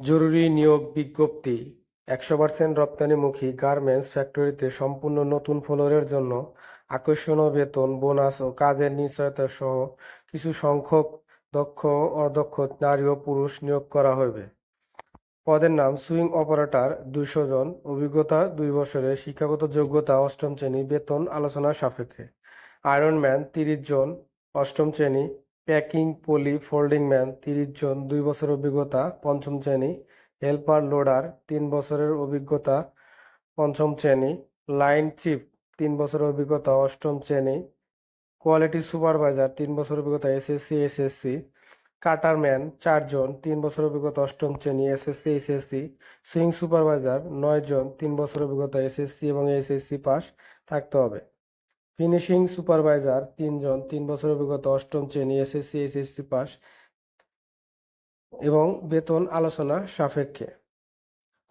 জরুরি নিয়োগ বিজ্ঞপ্তি। একশো পার্সেন্ট রপ্তানিমুখী গার্মেন্টস ফ্যাক্টরিতে সম্পূর্ণ নতুন ফ্লোরের জন্য আকর্ষণীয় বেতন, বোনাস ও কাজের নিশ্চয়তা সহ কিছু সংখ্যক দক্ষ অদক্ষ নারী ও পুরুষ নিয়োগ করা হবে পদের নাম সুইং অপারেটর দুইশো জন। অভিজ্ঞতা দুই বছরের শিক্ষাগত যোগ্যতা অষ্টম শ্রেণি। বেতন আলোচনা সাপেক্ষে। আয়রন ম্যান তিরিশ জন। অষ্টম শ্রেণি। প্যাকিং, পলি, ফোল্ডিং ম্যান, তিরিশ জন, দুই বছর অভিজ্ঞতা, পঞ্চম শ্রেণি, হেল্পার, লোডার, তিন বছরের অভিজ্ঞতা, পঞ্চম শ্রেণি, লাইন চিফ, তিন বছরের অভিজ্ঞতা, অষ্টম শ্রেণি, কোয়ালিটি সুপারভাইজার, তিন বছর অভিজ্ঞতা, এসএসসি এসএসসি কাটারম্যান চারজন তিন বছর অভিজ্ঞতা, অষ্টম শ্রেণি, এসএসসি এসএসসি, সুইং সুপারভাইজার, নয় জন, তিন বছর অভিজ্ঞতা, এসএসসি এবং এসএসসি পাস, থাকতে হবে। ফিনিশিং সুপারভাইজার তিনজন, তিন বছর অভিজ্ঞতা, অষ্টম শ্রেণি এসএসসি এসএসসি পাস এবং বেতন আলোচনা সাপেক্ষে।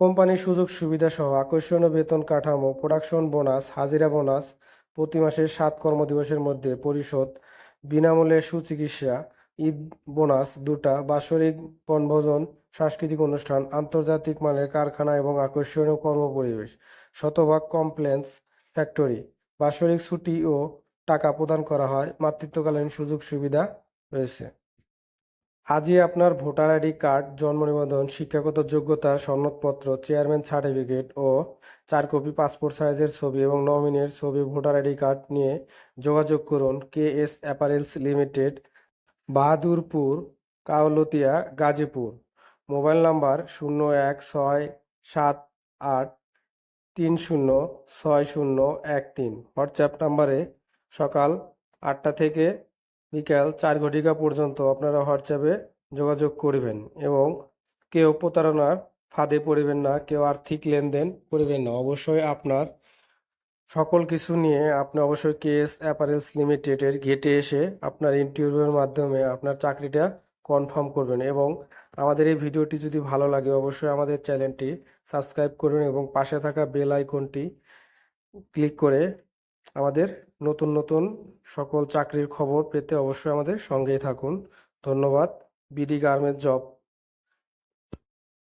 কোম্পানির সুযোগ সুবিধা সহ আকর্ষণীয় বেতন কাঠামো প্রোডাকশন বোনাস হাজিরা বোনাস প্রতি মাসের সাত কর্মদিবসের মধ্যে পরিশোধ, বিনামূল্যে সুচিকিৎসা, ঈদ বোনাস দুটা, বাৎসরিক বনভোজন, সাংস্কৃতিক অনুষ্ঠান, আন্তর্জাতিক মানের কারখানা এবং আকর্ষণীয় কর্মপরিবেশ, শতভাগ কমপ্লেন্স ফ্যাক্টরি বাৎসরিক ছুটি ও টাকা প্রদান করা হয়। মাতৃত্বকালীন সুযোগ সুবিধা রয়েছে। আজই আপনার ভোটার আইডি কার্ড, জন্ম নিবন্ধন, শিক্ষাগত যোগ্যতা, সনদপত্র, চেয়ারম্যান সার্টিফিকেট ও চার কপি পাসপোর্ট সাইজের ছবি এবং নমিনির ছবি ভোটার আইডি কার্ড নিয়ে যোগাযোগ করুন। K S apparels limited, Bahadurpur Kaultia Gazipur. Mobile number শূন্য এক ছয় সাত আট তিন শূন্য, ছয় শূন্য, এক তিন। হোয়াটসঅ্যাপ নাম্বারে সকাল আটটা থেকে বিকাল চার ঘটিকা পর্যন্ত আপনারা হোয়াটসঅ্যাপে যোগাযোগ করবেন এবং কেউ প্রতারণার ফাঁদে পড়বেন না, কেউ আর্থিক লেনদেন করবেন না। অবশ্যই আপনার সকল কিছু নিয়ে আপনি অবশ্যই কেএস অ্যাপারেলস লিমিটেডের গেটে এসে আপনার ইন্টারভিউয়ের মাধ্যমে আপনার চাকরিটা কনফার্ম করবেন এবং আমাদের এই ভিডিওটি যদি ভালো লাগে, অবশ্যই আমাদের চ্যানেলটি সাবস্ক্রাইব করুন এবং পাশে থাকা বেল আইকনটি ক্লিক করে আমাদের নতুন নতুন সকল চাকরির খবর পেতে অবশ্যই আমাদের সঙ্গেই থাকুন। ধন্যবাদ। BD garment job